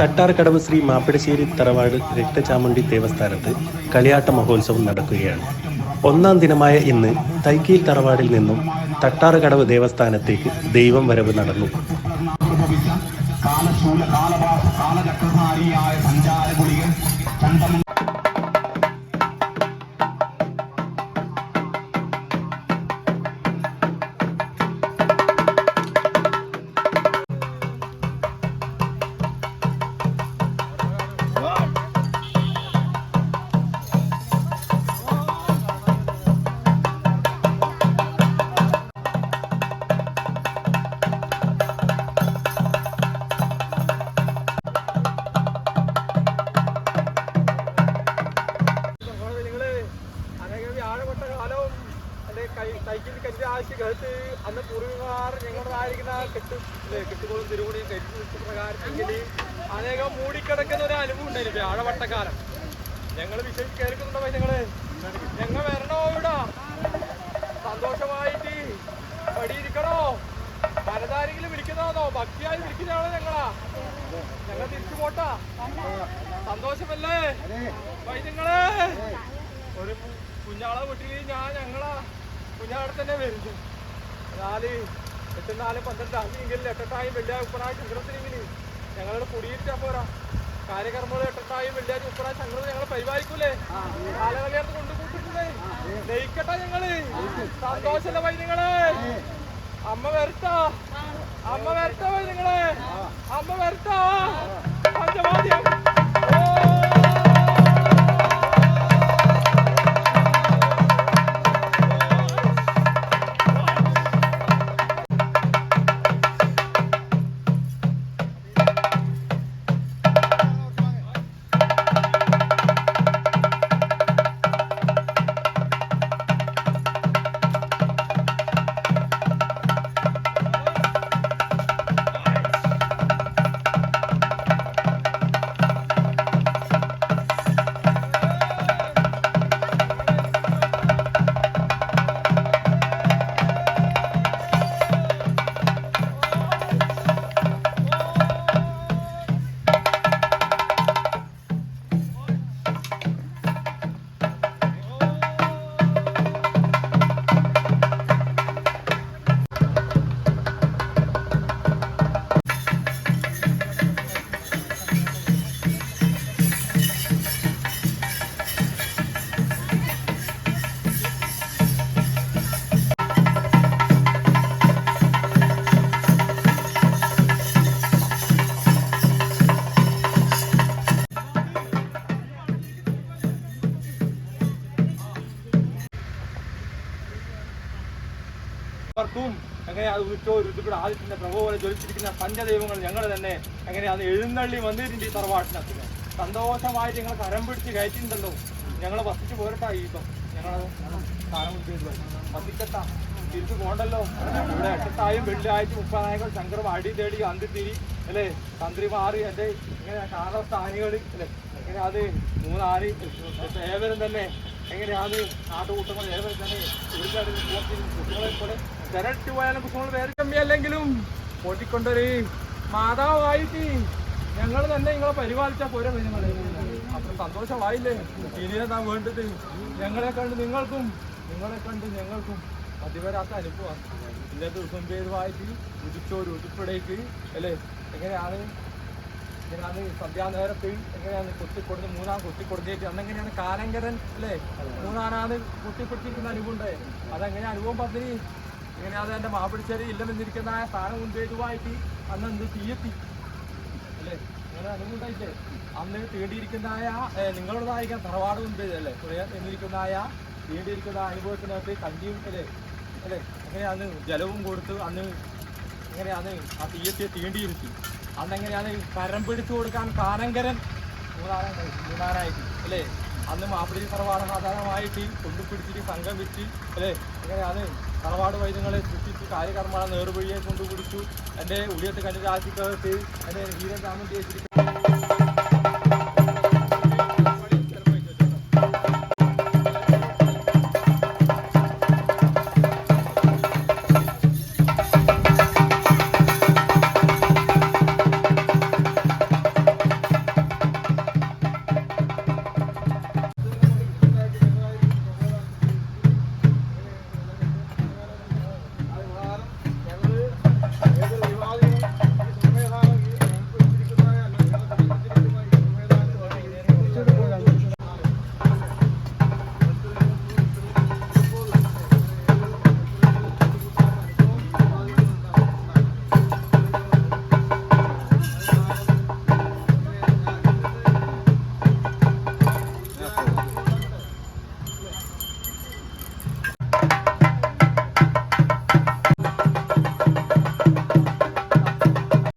തട്ടാർക്കടവ് ശ്രീ മാപ്പിടശ്ശേരി തറവാട് രക്തചാമുണ്ടി ദേവസ്ഥാനത്ത് കളിയാട്ട മഹോത്സവം നടക്കുകയാണ്. ഒന്നാം ദിനമായ ഇന്ന് തൈക്കീൽ തറവാടിൽ നിന്നും തട്ടാറുകടവ് ദേവസ്ഥാനത്തേക്ക് ദൈവം വരവ് നടന്നു. കാലശൂല കാലവാസ കാലചക്രധാരിയായ അല്ലെ കൈ കൈക്കിൽ കരുതി ആവശ്യകത്ത് അന്ന് പൂർവികാർ ഞങ്ങളുടേതായിരിക്കുന്ന കെട്ട് കെട്ടുകളും തിരുവോണിയും കരുതി പ്രകാരത്തിൽ അനേകം മൂടിക്കിടക്കുന്ന ഒരു അനുഭവം ഉണ്ടായിരുന്നു. ആഴവട്ടക്കാലം. ഞങ്ങൾ വിശ്വസിച്ച് കേൾക്കുന്നുണ്ടോ ഞങ്ങൾ ഞങ്ങൾ വരണോ ഇവിടെ? സന്തോഷമായിട്ട് പടിയിരിക്കണോ? പലതാരെങ്കിലും വിളിക്കുന്നതാണോ? ഭക്തിയായി വിളിക്കുന്നതാണോ ഞങ്ങളാ? ഞങ്ങൾ തിരിച്ചു പോട്ടാ. സന്തോഷമല്ലേ? വൈദ്യങ്ങളെ ഒരു കുഞ്ഞാളെ വീട്ടിൽ ഞാൻ ഞങ്ങളാ. കുഞ്ഞാടെ തന്നെ വരുന്നു. നാല് എട്ട് നാല് പന്ത്രണ്ട് ആണെങ്കിൽ എട്ടെട്ടായും വെള്ളിയാഴ്ച ഉപ്പറായ ചന്ദ്രത്തിനെങ്കിൽ ഞങ്ങളുടെ കുടിയിട്ടാ പോരാ. കാര്യകർമ്മങ്ങൾ എട്ടെട്ടായും വെള്ളിയാഴ്ച ഉപ്പറായ ചന്ദ്രത്തിന് ഞങ്ങൾ പരിപാലിക്കൂലേ? കാലകളിയാർത്ത് കൊണ്ടു നെയ്ക്കട്ടെ ജയിക്കട്ടെ ഞങ്ങൾ. സന്തോഷല്ല വൈദ്യങ്ങളെ. അമ്മ വരട്ടാ. അമ്മ വരട്ടാ വൈദ്യങ്ങളെ. അമ്മ വരട്ടാ. പഞ്ചവാദ്യം. അവർക്കും അങ്ങനെ അത് ഉച്ചോ ഋതുക്കൂടെ ആദ്യത്തിന്റെ പ്രഭു പോലെ ജ്വലിച്ചിരിക്കുന്ന പഞ്ചദൈവങ്ങൾ ഞങ്ങൾ തന്നെ അങ്ങനെ അത് എഴുന്നള്ളി വന്നിട്ടുണ്ട് ഈ തറവാട്ടിനകത്തിന് സന്തോഷമായിട്ട് ഞങ്ങൾ കരം പിടിച്ച് ഞങ്ങളെ വസിച്ച് പോരട്ടാ ഇപ്പം. ഞങ്ങളത് സ്ഥാനം തിരിച്ചു പോകണ്ടല്ലോ ഇവിടെ എട്ടത്തായും വെള്ളിയാഴ്ച മുപ്പതായകൾ ശങ്കർ അടി തേടി അന്തി തിരി അല്ലേ? തന്ത്രിമാറി എന്റെ ഇങ്ങനെ കാലാവസ്ഥ ആനികൾ അല്ലേ? എങ്ങനെ അത് മൂന്നാൽ ഏവരും തന്നെ എങ്ങനെയാണ് നാട്ടുകൂട്ടങ്ങൾ ഏവരും തന്നെ ഒരുപാട് കുട്ടികളെ പോലെ തിരട്ട് പോയാലും കുട്ടികൾ വേറെ കമ്മിയല്ലെങ്കിലും പൊട്ടിക്കൊണ്ടൊരു മാതാവായിട്ട് ഞങ്ങൾ തന്നെ നിങ്ങളെ പരിപാലിച്ചാൽ പോരെ നിങ്ങൾ അത്ര സന്തോഷമായില്ലേ? ഇനി എന്താ വേണ്ടത്? ഞങ്ങളെ കണ്ട് നിങ്ങൾക്കും നിങ്ങളെ കണ്ട് ഞങ്ങൾക്കും അതിവരാത്ത അനുഭവമാണ് ഇന്നത്തെ ദിവസം പേരുമായിട്ട് ഉദിച്ചോര് ഉദിപ്പിടേക്ക് അല്ലേ? എങ്ങനെയാണ്? എങ്ങനെയാണ് സന്ധ്യാനേരത്ത് എങ്ങനെയാണ് കുത്തിക്കൊടുത്ത് മൂന്നാം കുത്തിക്കൊടുത്തേക്ക് അന്നെങ്ങനെയാണ് കാലങ്കരൻ അല്ലേ? മൂന്നാനാണ് കുത്തിക്കൊടുത്തിരിക്കുന്ന അനുഭവം ഉണ്ടായത് അതെങ്ങനെ അനുഭവം പദ്ധതി അത് എന്റെ മാപ്പിടിച്ചേരി ഇല്ലെന്നിരിക്കുന്ന ആ സ്ഥാനം മുൻപേതുമായിട്ട് അന്ന് എന്ത് തീയെത്തി. അല്ലേ? അങ്ങനെ ഉണ്ടായില്ലേ അന്ന് തേടിയിരിക്കുന്നതായ നിങ്ങളുടേതായിരിക്കാം തറവാട് മുൻപേ അല്ലേ? എന്നിരിക്കുന്നതായ തേടിയിരിക്കുന്ന അനുഭവത്തിനകത്ത് കണ്ടിയും അല്ലേ? അല്ലേ? അന്ന് ജലവും കൊടുത്ത് അന്ന് എങ്ങനെയാണ് ആ തീയത്തിയെ തീണ്ടിയിരുത്തി. അന്നെങ്ങനെയാണ് കരം പിടിച്ചു കൊടുക്കാൻ കാനങ്കരൻ മൂന്നാറായിട്ട് അല്ലേ? അന്ന് മാപ്പിളി തറവാട് സാധാരണമായിട്ട് കൊണ്ടുപിടിച്ചിട്ട് സംഘം വെച്ച് അല്ലേ? എങ്ങനെയാണ് തറവാട് വൈദ്യങ്ങളെ സൃഷ്ടിച്ച് കാര്യകർമ്മ നേർവഴിയെ കൊണ്ടുപിടിച്ചു. എന്റെ ഉളിയത്ത് കണ്ണിരാജിക്കകത്ത് എന്റെ ഹീരൻ രാമൻ വെച്ചിട്ട്